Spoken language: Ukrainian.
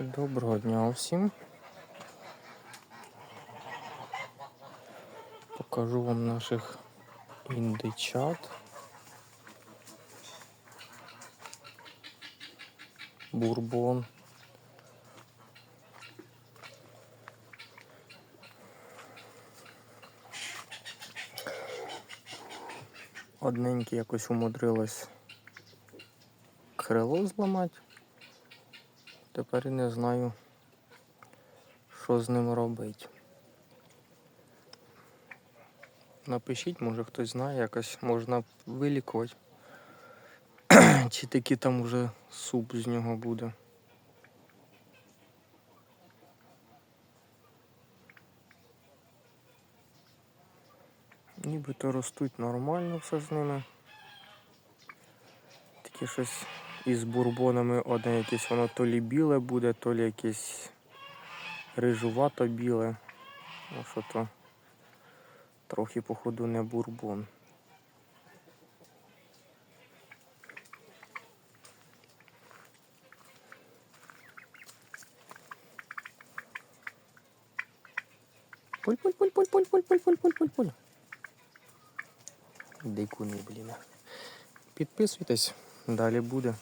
Доброго дня всім. Покажу вам наших індичат. Бурбон. Одненьке якось умудрилось крило зламати. Тепер і не знаю, що з ним робити. Напишіть, може хтось знає, якось можна вилікувати. Чи такий там вже суп з нього буде. Нібито ростуть нормально все з ними. Таке щось із бурбонами одне якесь воно то лі біле буде, то лі якесь рижувато біле. Ну що то трохи походу не бурбон. Пуль, пуль, пуль, пуль, пуль, пуль, пуль, пуль, пуль, пуль, пуль. Дикуни, блін. Підписуйтесь, далі буде.